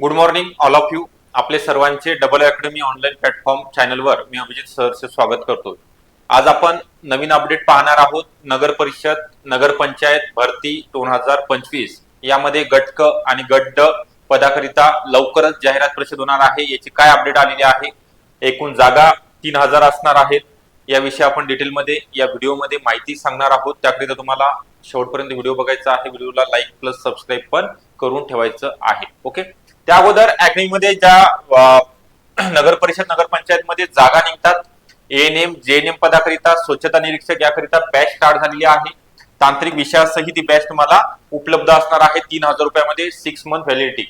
Good morning all of you आपले सर्वांचे double academy online platform चॅनलवर मी अभिजित सरचे स्वागत करतो आज आपण नवीन अपडेट पाहणार आहोत. नगर परिषद नगरपंचायत भरती दोन हजार पंचवीस. यामध्ये गटक आणि गड्ड पदाकरिता लवकरच जाहिरात परिषद होणार आहे. याची काय अपडेट आलेली आहे? एकूण जागा तीन हजार असणार आहेत. याविषयी आपण डिटेलमध्ये या व्हिडिओमध्ये माहिती सांगणार आहोत. त्याकरिता तुम्हाला शेवटपर्यंत व्हिडिओ बघायचा आहे. व्हिडिओला लाईक प्लस सबस्क्राईब पण करून ठेवायचं आहे. ओके त्या अगोदरमध्ये ज्या नगर परिषद नगरपंचायत मध्ये जागा निघतात. N M J N M पदाकरिता स्वच्छता निरीक्षक याकरिता बॅच स्टार्ट झालेली आहे. तांत्रिक विषयासही ती बॅच तुम्हाला उपलब्ध असणार आहे तीन हजार रुपयामध्ये six month validity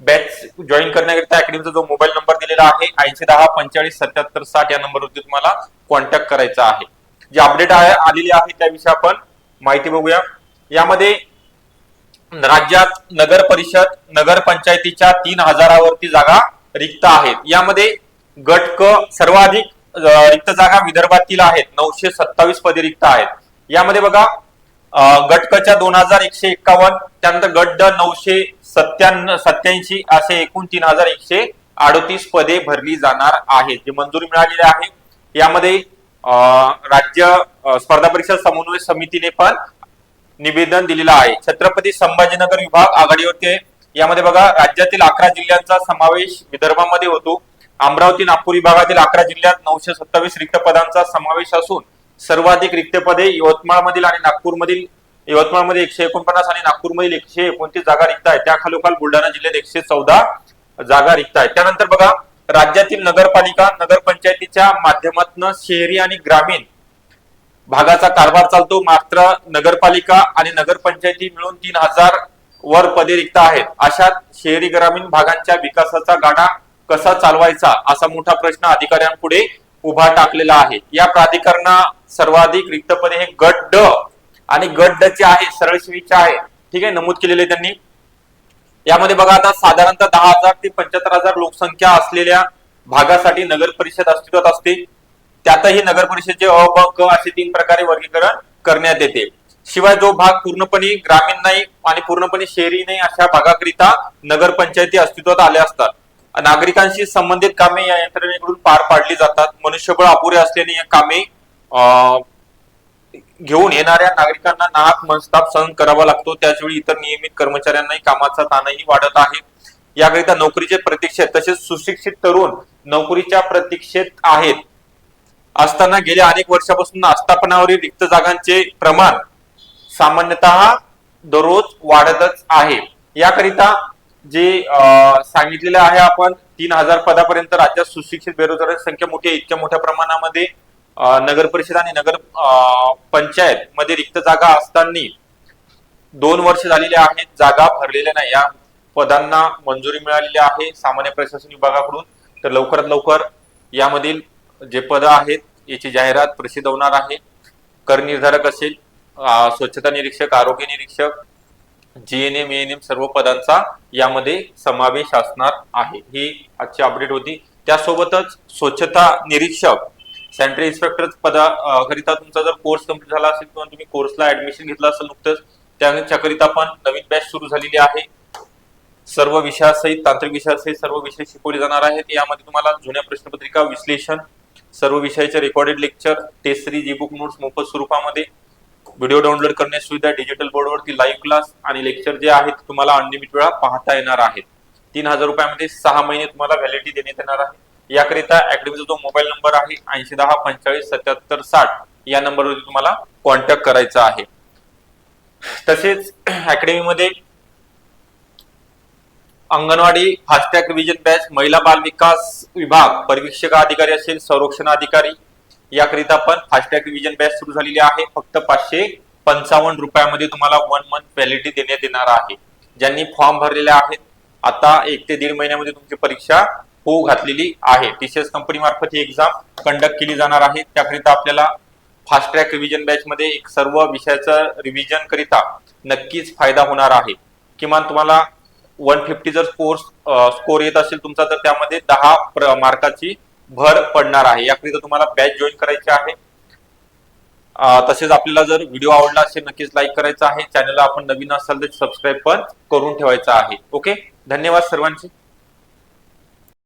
batch join करण्याकरिता अकॅडमीचा जो मोबाईल नंबर दिलेला आहे ऐंशी दहा पंचेचाळीस सत्याहत्तर साठ या नंबरवरती तुम्हाला कॉन्टॅक्ट करायचा आहे. जी अपडेट आलेली आहे त्याविषयी आपण माहिती बघूया. यामध्ये राज्यात नगर परिषद नगर पंचायतीच्या तीन हजारावरती जागा रिक्त आहेत. यामध्ये गट क सर्वाधिक रिक्त जागा विदर्भातील आहेत. नऊशे सत्तावीस पदे रिक्त आहेत. यामध्ये बघा गटकच्या गट दोन हजार एकशे एक्कावन्न त्यानंतर गट ड नऊशे सत्त्याण्णव सत्याऐंशी असे एकूण तीन हजार एकशे अडतीस पदे भरली जाणार आहेत जी मंजुरी मिळालेली आहे. यामध्ये राज्य स्पर्धा परीक्षा समन्वय समितीने पण निवेदन दिलेलं आहे. छत्रपती संभाजीनगर विभाग आघाडीवरती यामध्ये बघा राज्यातील अकरा जिल्ह्यांचा समावेश विदर्भामध्ये होतो. अमरावती नागपूर विभागातील अकरा जिल्ह्यात नऊशे सत्तावीस रिक्त पदांचा समावेश असून सर्वाधिक रिक्त पदे यवतमाळमधील आणि नागपूरमधील यवतमाळमध्ये एकशे एकोणपन्नास आणि नागपूरमधील एकशे एकोणतीस जागा रिक्त आहेत. त्या खालोखाल बुलढाणा जिल्ह्यात एकशे चौदा जागा रिक्त आहेत. त्यानंतर बघा राज्यातील नगरपालिका नगरपंचायतीच्या माध्यमातून शहरी आणि ग्रामीण भागाचा कारभार चालतो. मात्र नगरपालिका आणि नगरपंचायती मिळून तीन हजार वर पदे रिक्त आहेत. अशात शहरी ग्रामीण भागांच्या विकासाचा गाडा कसा चालवायचा असा मोठा प्रश्न अधिकाऱ्यांपुढे उभा टाकलेला आहे. या प्राधिकरणा सर्वाधिक रिक्त पदे हे गट ड आणि गट ड चे आहे सरळ सेवेचे आहे ठीक आहे नमूद केलेले त्यांनी. यामध्ये बघा आता साधारणतः दहा हजार ते पंच्याहत्तर हजार लोकसंख्या असलेल्या भागासाठी नगर परिषद अस्तित्वात असते. त्यातही नगर परिषदेचे अ ब क असे तीन प्रकारे वर्गीकरण करण्यात येते. शिवाय जो भाग पूर्णपणे ग्रामीण नाही आणि पूर्णपणे शहरी नाही अशा भागाकरिता नगरपंचायती अस्तित्वात आल्या असतात. नागरिकांशी संबंधित कामे या यंत्रणेकडून पार पाडली जातात. मनुष्यबळ अपुरे असल्याने या कामे अं, घेऊन येणाऱ्या नागरिकांना नाहक मनस्ताप सहन करावा लागतो. त्याचवेळी इतर नियमित कर्मचाऱ्यांनाही कामाचा ताणही वाढत आहे. याकरिता नोकरीचे प्रतीक्षेत तसेच सुशिक्षित तरुण नोकरीच्या प्रतीक्षेत आहेत. असताना गेल्या अनेक वर्षापासून आस्थापनावरील रिक्त जागांचे प्रमाण सामान्यतः दररोज वाढतच आहे. याकरिता जे सांगितलेलं आहे आपण तीन हजार पदापर्यंत राज्यात सुशिक्षित बेरोजगारांची संख्या मोठी आहे. इतक्या मोठ्या प्रमाणामध्ये नगर परिषद आणि नगर अं, पंचायत मध्ये रिक्त जागा असताना दोन वर्ष झालेले आहेत जागा भरलेल्या नाही. या पदांना मंजुरी मिळालेली आहे सामान्य प्रशासन विभागाकडून. तर लवकरात लवकर यामधील जे पद आहेत याची जाहिरात प्रसिद्ध होणार आहे. कर निर्धारक असेल स्वच्छता निरीक्षक आरोग्य निरीक्षक जीएनएम एएनएम सर्व पदांचा यामध्ये समावेश असणार आहे. ही आजची अपडेट होती. त्यासोबतच स्वच्छता निरीक्षक सॅनिटरी इन्स्पेक्टर पदा करिता तुमचा जर कोर्स कंप्लीट झाला असेल किंवा तुम्ही कोर्सला ऍडमिशन घेतलं असेल नुकतंच त्याच्याकरिता पण नवीन बॅच सुरू झालेली आहे. सर्व विषयासहित तांत्रिक विषयासहित सर्व विषय शिकवले जाणार आहेत. यामध्ये तुम्हाला जुन्या प्रश्नपत्रिका विश्लेषण सर्व विषयाचे recorded lecture test series e book notes मोफत स्वरूपामध्ये. व्हिडिओ डाउनलोड करण्याची सुविधा डिजिटल बोर्डवरती लाईव्ह क्लास आणि लेक्चर जे आहेत तुम्हाला अनलिमिटेड वेळा पाहता येणार आहेत. तीन हजार रुपयामध्ये सहा महिने तुम्हाला व्हॅलिडिटी देण्यात येणार आहे. याकरिता अकॅडमीचा जो मोबाईल नंबर आहे ऐंशी दहा पंचेचाळीस सत्याहत्तर साठ या नंबरवरती तुम्हाला कॉन्टॅक्ट करायचा आहे. तसेच अकॅडमीमध्ये anganwadi fast track revision batch महिला बाल विकास विभाग परिवीक्षक अधिकारी असेल संरक्षण अधिकारी. याकरिता पण फास्टॅग रिव्हिजन बॅच सुरू झालेली आहे. फक्त पाचशे पंचावन्न रुपयामध्ये तुम्हाला वन मंथ व्हॅलिडिटी देण्यात येणार आहे. ज्यांनी फॉर्म भरलेले आहेत आता एक ते दीड महिन्यामध्ये तुमची परीक्षा होऊ घातलेली आहे. टीसीएस कंपनी मार्फत ही एक्झाम कंडक्ट केली जाणार आहे. त्याकरिता आपल्याला फास्ट ट्रॅक रिव्हिजन बॅच मध्ये एक सर्व विषयाचं रिव्हिजन करिता नक्कीच फायदा होणार आहे. किमान तुम्हाला वन फिफ्टी जर स्कोर स्कोर येत असेल तुमचा तर त्यामध्ये दहा प्र- मार्काची भर पडणार आहे. याकरिता तुम्हाला बॅच जॉईन करायची आहे. तसेच आपल्याला जर व्हिडिओ आवडला असेल नक्कीच लाईक करायचा आहे. चॅनलला आपण नवीन असाल तर सबस्क्राईब पण करून ठेवायचा आहे. ओके धन्यवाद सर्वांचे.